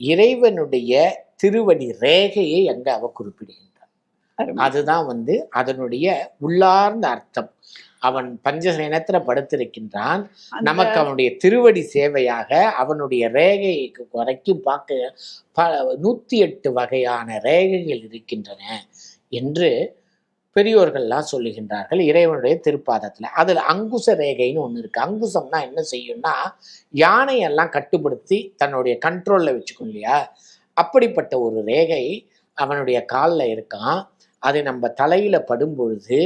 இறைவனுடைய திருவடி ரேகையை அங்க அவ குறிப்பிடுகின்றார் அருமை. அதுதான் வந்து அதனுடைய உள்ளார்ந்த அர்த்தம். அவன் பஞ்சசயனத்துல படுத்திருக்கின்றான். நமக்கு அவனுடைய திருவடி சேவையாக அவனுடைய ரேகைக்கு வரைக்கும் பார்க்க ப நூத்தி எட்டு வகையான ரேகைகள் இருக்கின்றன என்று பெரியோர்கள்லாம் சொல்லுகின்றார்கள் இறைவனுடைய திருப்பாதத்தில். அதில் அங்குச ரேகைன்னு ஒன்று இருக்குது அங்குசம்னா என்ன செய்யும்னா யானையெல்லாம் கட்டுப்படுத்தி தன்னுடைய கண்ட்ரோலில் வச்சுக்கும் இல்லையா? அப்படிப்பட்ட ஒரு ரேகை அவனுடைய காலில் இருக்கான். அது நம்ம தலையில் படும் பொழுது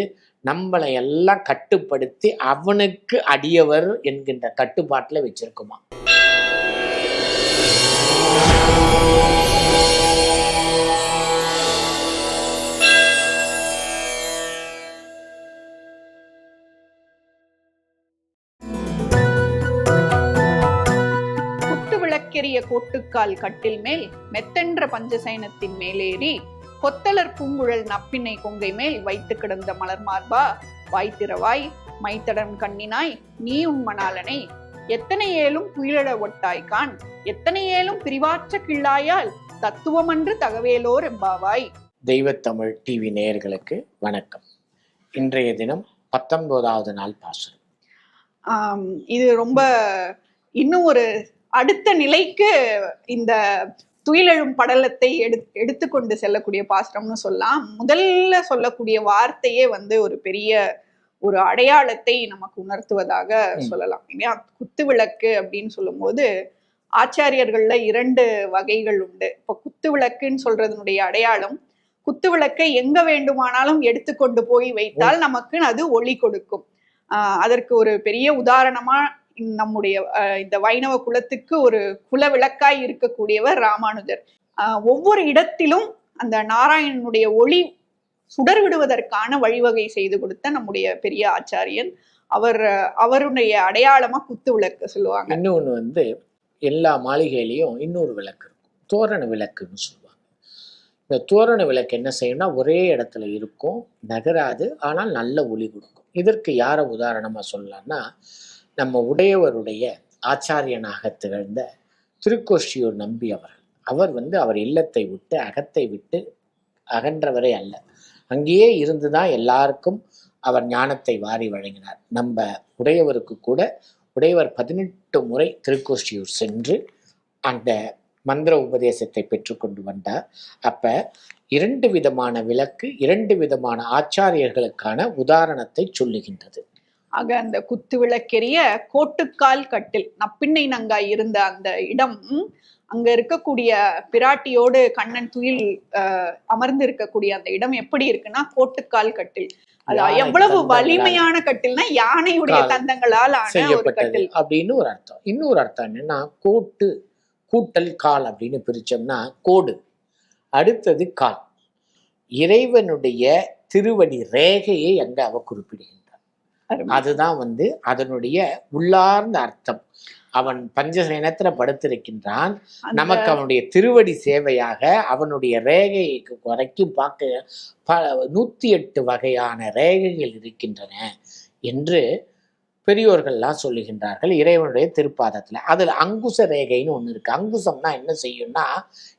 நம்மளை எல்லாம் கட்டுப்படுத்தி அவனுக்கு அடியவர் என்கின்ற கட்டுப்பாட்டில் வச்சிருக்குமா விளக்கெரிய கோட்டுக்கால் கட்டில் மேல் மெத்தென்ற பஞ்சசைனத்தின் மேலேறி கொத்தலர் பூங்குழல் நப்பினை கொங்கை மேல் வைத்து கிடந்த மலர் மார்பா வாய்த்திரவாய் மைத்தடம் கண்ணினாய் நீ உண்மணாலனை எத்தனை ஏலும் குயிலழ ஒட்டாய்கான். எத்தனை ஏலும் பிரிவாற்ற கிள்ளாயால் தத்துவமன்று தகவேலோர் எம்பாவாய். தெய்வத்தமிழ் டிவி நேயர்களுக்கு வணக்கம். இன்றைய தினம் பத்தொன்பதாவது நாள் பாசுரம். இது ரொம்ப இன்னும் ஒரு அடுத்த நிலைக்கு இந்த துயிலெழும் படலத்தை எடு எடுத்துக்கொண்டு செல்லக்கூடிய பாசுரம்னு சொல்லலாம். முதல்ல சொல்லக்கூடிய வார்த்தையே வந்து ஒரு பெரிய ஒரு அடையாளத்தை நமக்கு உணர்த்துவதாக. சொல்லலாம். இல்லையா? குத்து விளக்கு அப்படின்னு சொல்லும்போது ஆச்சாரியர்கள்ல இரண்டு வகைகள் உண்டு. இப்போ குத்து விளக்குன்னு சொல்றதனுடைய அடையாளம் குத்து விளக்கை எங்க வேண்டுமானாலும் எடுத்துக்கொண்டு போய் வைத்தால் நமக்கு அது ஒளி கொடுக்கும். அதற்கு ஒரு பெரிய உதாரணமா நம்முடைய இந்த வைணவ குலத்துக்கு ஒரு குல விளக்காய் இருக்கக்கூடியவர் ராமானுஜர். ஆஹ் ஒவ்வொரு இடத்திலும் அந்த நாராயணனுடைய ஒளி சுடர் விடுவதற்கான வழிவகை செய்து கொடுத்த நம்முடைய பெரிய ஆச்சாரியன். அவர் அவருடைய அடையாளமா குத்து விளக்கு சொல்லுவாங்க. இன்னொன்று வந்து எல்லா மாளிகையிலையும் இன்னொரு விளக்கு இருக்கும். தோரண விளக்குன்னு சொல்லுவாங்க. இந்த தோரண விளக்கு என்ன செய்யும்னா ஒரே இடத்துல இருக்கும் நகராது ஆனால் நல்ல ஒளி கொடுக்கும். இதற்கு யாரை உதாரணமாக சொல்லலாம்னா நம்ம உடையவருடைய ஆச்சாரியனாக திகழ்ந்த திருக்கோஷ்டியூர் நம்பி அவர்கள். அவர் வந்து அவர் இல்லத்தை விட்டு அகத்தை விட்டு அகன்றவரே அல்ல. அங்கேயே இருந்து தான் எல்லாருக்கும் அவர் ஞானத்தை வாரி வழங்கினார். நம்ம உடையவருக்கு கூட உடையவர் பதினெட்டு முறை திருக்கோஷ்டியூர் சென்று அந்த மந்திர உபதேசத்தை பெற்றுக்கொண்டு வந்தார். அப்ப இரண்டு விதமான விளக்கு இரண்டு விதமான ஆச்சாரியர்களுக்கான உதாரணத்தை சொல்லுகின்றது. ஆக அந்த குத்து விளக்கெரிய கோட்டுக்கால் கட்டில் நப்பிண்ணை நங்காய் இருந்த அந்த இடம் அங்க இருக்கக்கூடிய பிராட்டியோடு கண்ணன் துயில் அமர்ந்து இருக்கக்கூடிய அந்த இடம் எப்படி இருக்குன்னா கோட்டுக்கால் கட்டில். அது எவ்வளவு வலிமையான கட்டில்னா யானையுடைய தந்தங்களால் ஆன ஒரு செய்யப்பட்டது கட்டில். அப்படின்னு ஒரு அர்த்தம். இன்னொரு அர்த்தம் என்னன்னா கோட்டு கூட்டல் கால் அப்படின்னு பிரிச்சோம்னா கோடு. அடுத்தது கால். இறைவனுடைய திருவடி ரேகையை அங்க அவ குறிப்பிடுகின்றார். அதுதான் வந்து அதனுடைய உள்ளார்ந்த அர்த்தம். அவன் பஞ்சசயனத்துல படுத்திருக்கின்றான். நமக்கு அவனுடைய திருவடி சேவையாக அவனுடைய ரேகைக்கு வரைக்கும் பார்க்க ப நூத்தி எட்டு வகையான ரேகைகள் இருக்கின்றன என்று பெரியோர்கள்லாம் சொல்லுகின்றார்கள் இறைவனுடைய திருப்பாதத்துல. அதுல அங்குச ரேகைன்னு ஒண்ணு இருக்கு. அங்குசம்னா என்ன செய்யும்னா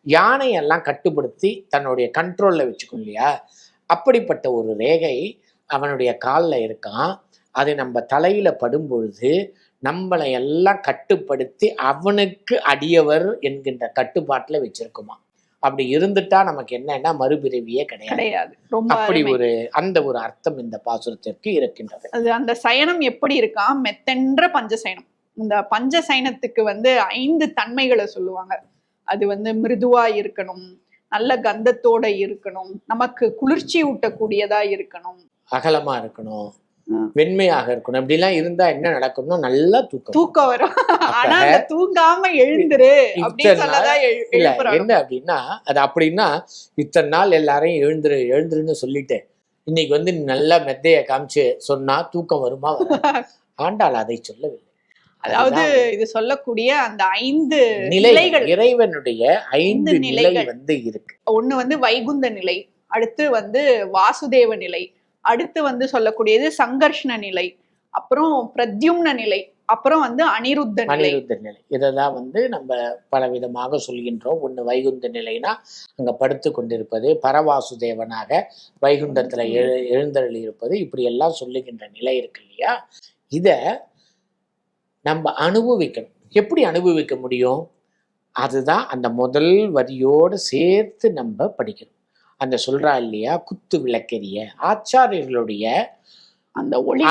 யானையெல்லாம் கட்டுப்படுத்தி தன்னுடைய கண்ட்ரோல்ல வச்சுக்கும் இல்லையா? அப்படிப்பட்ட ஒரு ரேகை அவனுடைய காலில் இருக்கான். அது நம்ம தலையில படும் பொழுது நம்மளை எல்லாம் கட்டுப்படுத்தி அவனுக்கு அடியவர் என்கின்ற கட்டுப்பாட்டுல வச்சிருக்குமா? அப்படி இருந்துட்டா நமக்கு என்னன்னா மறுபிறவியே கிடையாது. அப்படி. ஒரு அந்த ஒரு அர்த்தம் இந்த பாசுரத்திற்கு இருக்கின்றது. அது அந்த சயனம் எப்படி இருக்கா? மெத்தென்ற பஞ்சசயனம் இந்த பஞ்சசயனத்துக்கு வந்து ஐந்து தன்மைகளை சொல்லுவாங்க. அது வந்து மிருதுவா இருக்கணும் நல்ல கந்தத்தோட இருக்கணும் நமக்கு குளிர்ச்சி ஊட்டக்கூடியதா இருக்கணும். அகலமா இருக்கணும். வெண்மையாக இருக்கணும். இப்படிலாம் இருந்தா என்ன நடக்கும்னா நல்லா தூக்கம். தூக்கம் வரும். ஆனா தூங்காம எழுந்துரு இல்ல என்ன அப்படின்னா அது அப்படின்னா இத்தனை நாள் எல்லாரையும் எழுந்துரு எழுந்துருன்னு சொல்லிட்டு இன்னைக்கு வந்து நல்லா மெத்தைய காமிச்சு சொன்னா தூக்கம் வருமா? ஆண்டாள் அதை சொல்லவில்லை. அதாவது இது சொல்லக்கூடிய அந்த ஐந்து நிலைகள். இறைவனுடைய ஐந்து நிலை நிலைகள். வந்து இருக்கு. ஒண்ணு வந்து வைகுந்த நிலை அடுத்து வந்து வாசுதேவ நிலை. அடுத்து வந்து சொல்லக்கூடியது சங்கர்ஷ்ண நிலை அப்புறம் பிரத்யும்ன நிலை அப்புறம் வந்து அனிருத்த நிலை. அனிருத்த நிலை. இதை தான் வந்து நம்ம பலவிதமாக சொல்கின்றோம். ஒன்று வைகுந்த நிலைனா அங்கே படுத்து கொண்டிருப்பது பரவாசுதேவனாக வைகுண்டத்தில் எழு எழுந்தருளி இருப்பது இப்படி எல்லாம் சொல்லுகின்ற நிலை இருக்கு இல்லையா? இதை நம்ம அனுபவிக்கணும். எப்படி அனுபவிக்க முடியும்? அதுதான் அந்த முதல் வரியோடு சேர்த்து நம்ம படிக்கணும். அந்த சொல்றா இல்லையா? குத்து விளக்கெரிய ஆச்சாரியர்களுடைய அந்த ஒளி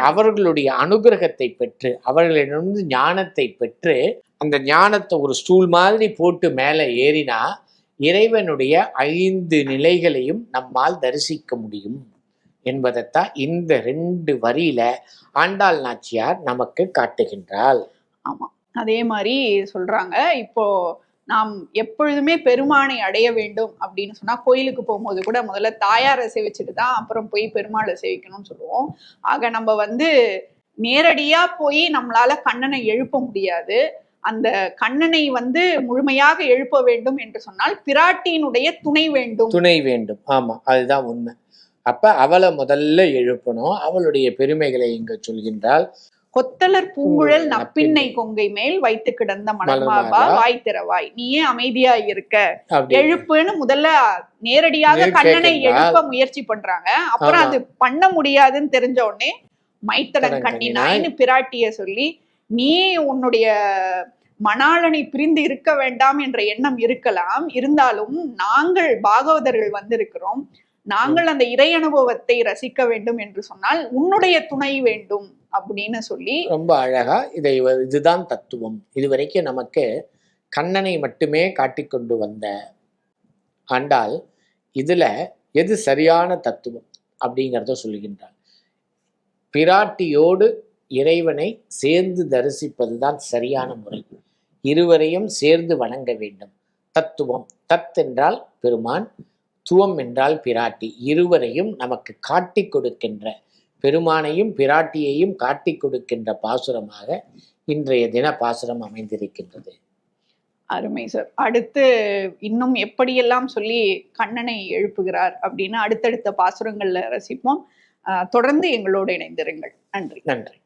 அவர்களுடைய அனுகிரகத்தை பெற்று அவர்களிடமிருந்து ஞானத்தை பெற்று அந்த ஞானத்தை ஒரு ஸ்டூல் மாதிரி போட்டு மேலே ஏறினா இறைவனுடைய ஐந்து நிலைகளையும் நம்மால் தரிசிக்க முடியும் என்பதைத்தான் இந்த ரெண்டு வரியில ஆண்டாள் நாச்சியார் நமக்கு காட்டுகின்றாள். ஆமா. அதே மாதிரி சொல்றாங்க. இப்போ நாம் எப்பொழுதுமே பெருமானை அடைய வேண்டும் அப்படின்னு சொன்னா கோயிலுக்கு போகும்போது கூட முதல்ல தாயாரை சேவிச்சுட்டு தான் அப்புறம் போய் பெருமாளை சேவிக்கணும்னு சொல்லுவோம். ஆக நம்ம வந்து நேரடியா போய் நம்மளால கண்ணனை எழுப்ப முடியாது. அந்த கண்ணனை வந்து முழுமையாக எழுப்ப வேண்டும் என்று சொன்னால் பிராட்டியினுடைய துணை வேண்டும். துணை வேண்டும். ஆமா அதுதான் உண்மை. அப்ப அவளை முதல்ல எழுப்பணும். அவளுடைய பெருமைகளை இங்க சொல்கின்றால் கொத்தலர் பூங்குழல் நப்பின்னை கொங்கை மேல் வைத்து கிடந்த மலர்மாபா. வாய் திறவாய். நீயே அமைதியா இருக்க. எழுப்புன்னு முதல்ல நேரடியாக நேர் கண்ணனை. எழுப்ப முயற்சி பண்றாங்க. அப்புறம். அது பண்ண முடியாதுன்னு தெரிஞ்ச உடனே மைத்தடன் தடன் கண்ணினாய்னு பிராட்டிய சொல்லி நீ உன்னுடைய மணாளனை பிரிந்து இருக்க வேண்டாம் என்ற எண்ணம் இருக்கலாம். இருந்தாலும் நாங்கள் பாகவதர்கள் வந்திருக்கிறோம். நாங்கள் அந்த இறை அனுபவத்தை ரசிக்க வேண்டும் என்று சொன்னால் உன்னுடைய துணை வேண்டும் அப்படின்னு சொல்லி ரொம்ப அழகா இதை இதுதான் தத்துவம். இதுவரைக்கும் நமக்கு கண்ணனை மட்டுமே காட்டிக்கொண்டு வந்த ஆண்டால் இதுல எது சரியான தத்துவம் அப்படிங்கிறத சொல்லுகின்றார் பிராட்டியோடு இறைவனை சேர்ந்து தரிசிப்பதுதான் சரியான முறை. இருவரையும் சேர்ந்து வணங்க வேண்டும். தத்துவம் தத் என்றால் பெருமான் துவம் என்றால் பிராட்டி. இருவரையும் நமக்கு காட்டிக் கொடுக்கின்ற பெருமானையும் பிராட்டியையும் காட்டிக் கொடுக்கின்ற பாசுரமாக இன்றைய தின பாசுரம் அமைந்திருக்கின்றது. அருமை சார். அடுத்து இன்னும் எப்படியெல்லாம் சொல்லி கண்ணனை எழுப்புகிறார் அப்படின்னு அடுத்தடுத்த பாசுரங்கள்ல ரசிப்போம். தொடர்ந்து எங்களோடு இணைந்திருங்கள். நன்றி. நன்றி.